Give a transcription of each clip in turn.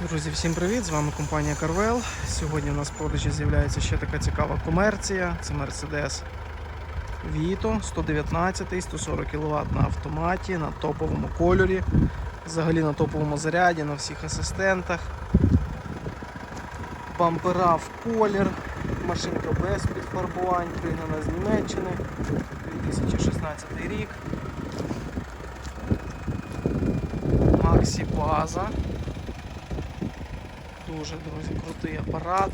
Друзі, всім привіт! З вами компанія Carvel. Сьогодні у нас в продажі з'являється ще така цікава комерція. Це Mercedes Vito 119 140 кВт на автоматі, на топовому кольорі, взагалі на топовому заряді, на всіх асистентах. Бампера в колір, машинка без підфарбувань, пригнана з Німеччини, 2016 рік. Максі База. Дуже, друзі, крутий апарат.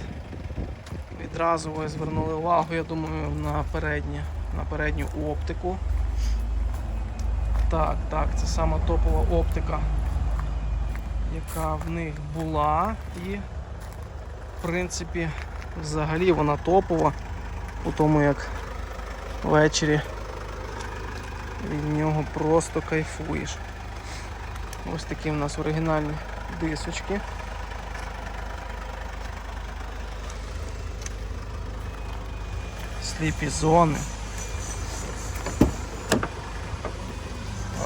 Відразу ви звернули увагу, я думаю, на переднє, на передню оптику. Так, так, це сама топова оптика, яка в них була. І, в принципі, взагалі вона топова, по тому як ввечері від нього просто кайфуєш. Ось такі в нас оригінальні дисочки. Сліпі зони.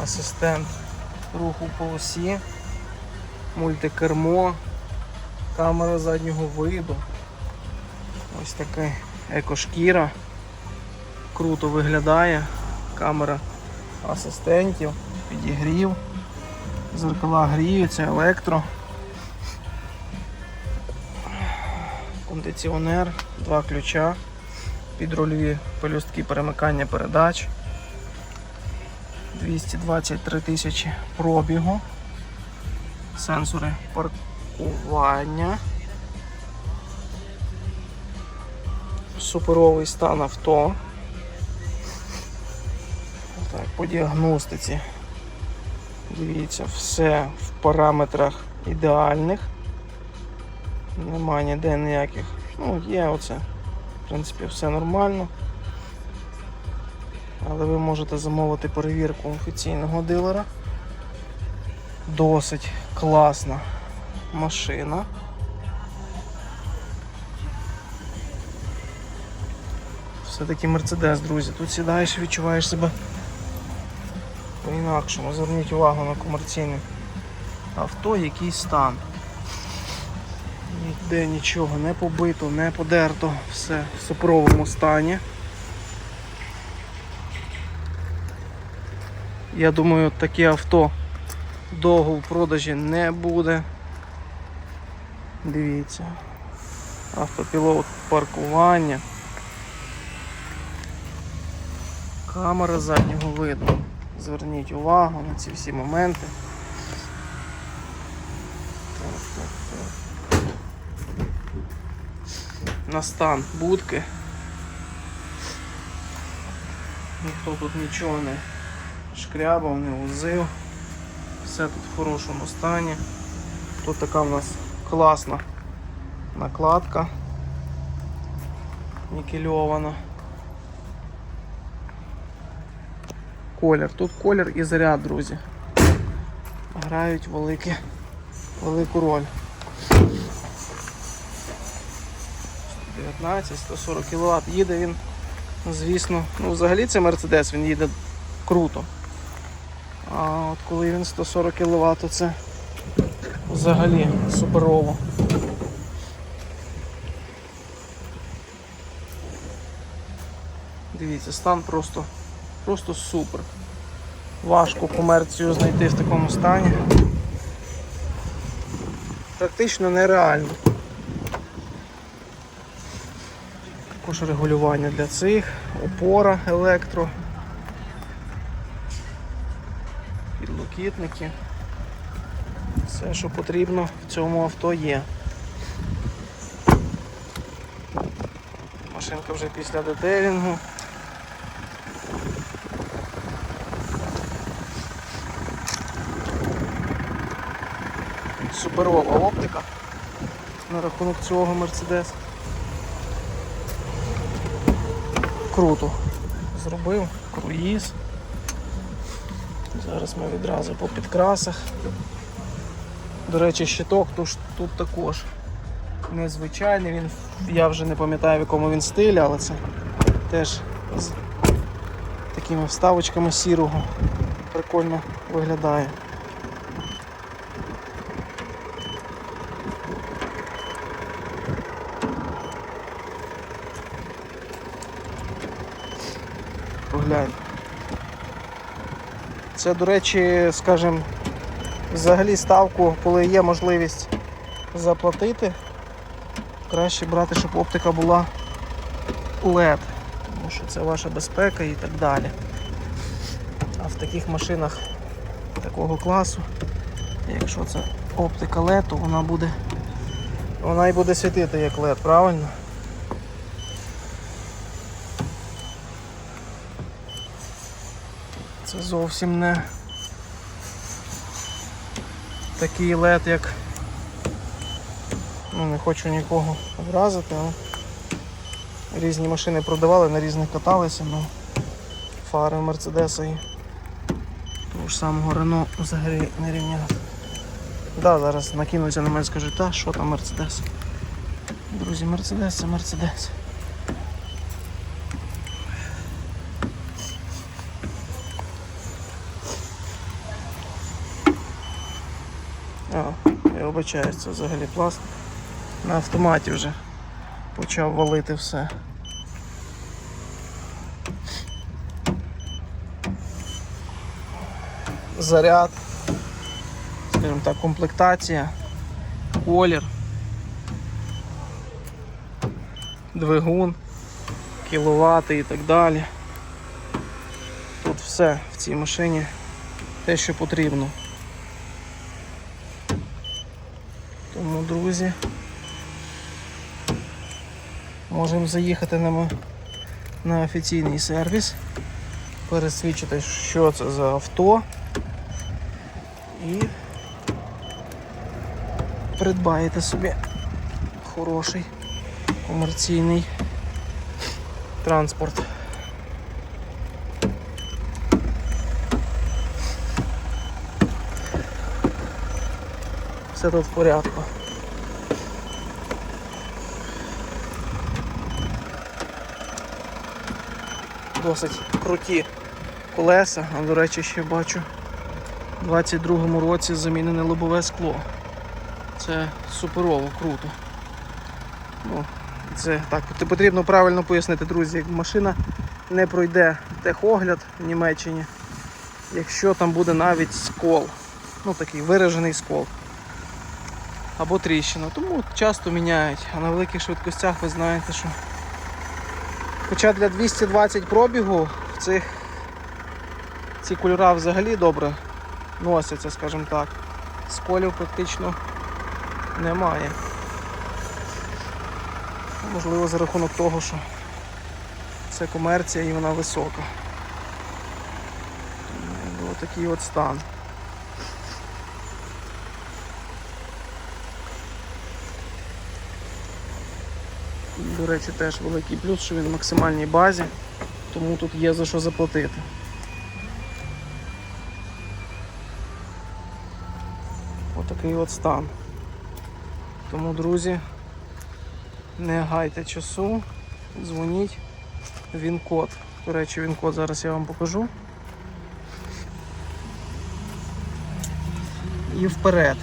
Асистент руху по осі, мультикермо, камера заднього виду. Ось така екошкіра. Круто виглядає. Камера асистентів, підігрів, зеркала гріються, електро. Кондиціонер, два ключа підрульові пелюстки перемикання передач. 223 тисячі пробігу. Сенсори паркування. Суперовий стан авто. Так, по діагностиці. Дивіться, все в параметрах ідеальних. Немає ніде ніяких. Ну, є оце. В принципі, все нормально. Але ви можете замовити перевірку офіційного дилера. Досить класна машина. Все-таки Мерседес, друзі. Тут сідаєш і відчуваєш себе по-інакшому. Зверніть увагу на комерційне авто, який стан. Ніде нічого не побито, не подерто, все в супровому стані. Я думаю, таке авто довго в продажі не буде. Дивіться. Автопілот паркування. Камера заднього виду. Зверніть увагу на ці всі моменти. Так, так, так на стан будки. Ніхто тут нічого не шкрябав, не возив. Все тут в хорошому стані. Тут така в нас класна накладка нікельована. Колір. Тут колір і заряд, друзі. Грають великі, велику роль. 19, 140 кВт. Їде він, звісно, ну взагалі це Мерседес, він їде круто. А от коли він 140 кВт, то це взагалі суперово. Дивіться, стан просто, просто супер. Важко комерцію знайти в такому стані. Практично нереально. Також регулювання для цих, опора електро, підлокітники. Все, що потрібно в цьому авто є. Машинка вже після детелінгу. Суперова оптика на рахунок цього Мерседес. Круто зробив, круїз. Зараз ми відразу по підкрасах. До речі, щиток тут, тут також незвичайний, він, я вже не пам'ятаю в якому він стилі, але це теж з такими вставочками сірого прикольно виглядає. Поглянь. Це, до речі, скажімо, взагалі ставку, коли є можливість заплатити, краще брати, щоб оптика була LED, тому що це ваша безпека і так далі. А в таких машинах такого класу, якщо це оптика LED, то вона буде вона і буде світити як LED, правильно? Це зовсім не такий LED, як ну не хочу нікого образити, але різні машини продавали, на різних каталися, але фари Мерседеса і того ж самого Рено взагалі не рівняти. Да, зараз накинуться на мене скажуть, та що там Мерседес? Друзі, Мерседес це Мерседес. А, я вибачаюсь, це взагалі пластик. На автоматі вже почав валити все. Заряд, скажімо так, комплектація, колір, двигун, кіловати і так далі. Тут все в цій машині те, що потрібно. Тому, друзі, можемо заїхати на, на офіційний сервіс, пересвідчити, що це за авто і придбаєте собі хороший комерційний транспорт. Все тут в порядку. Досить круті колеса, а до речі, ще бачу у 22-му році замінене лобове скло. Це суперово, круто. Ну, це так, пот- потрібно правильно пояснити, друзі, як машина не пройде техогляд в Німеччині, якщо там буде навіть скол. Ну такий виражений скол або тріщина. Тому часто міняють. А на великих швидкостях ви знаєте, що. Хоча для 220 пробігу в цих ці кольора взагалі добре носяться, скажімо так. Сколів практично немає. Можливо, за рахунок того, що це комерція і вона висока. Ось такий от стан. До речі, теж великий плюс, що він в максимальній базі, тому тут є за що заплатити. Отакий от стан. Тому, друзі, не гайте часу, дзвоніть. Він код. До речі, він код зараз я вам покажу. І вперед.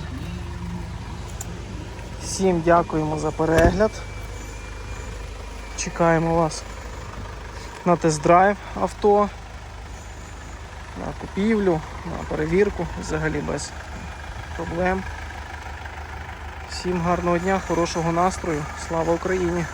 Всім дякуємо за перегляд. Чекаємо вас на тест-драйв авто, на купівлю, на перевірку, взагалі без проблем. Всім гарного дня, хорошого настрою. Слава Україні!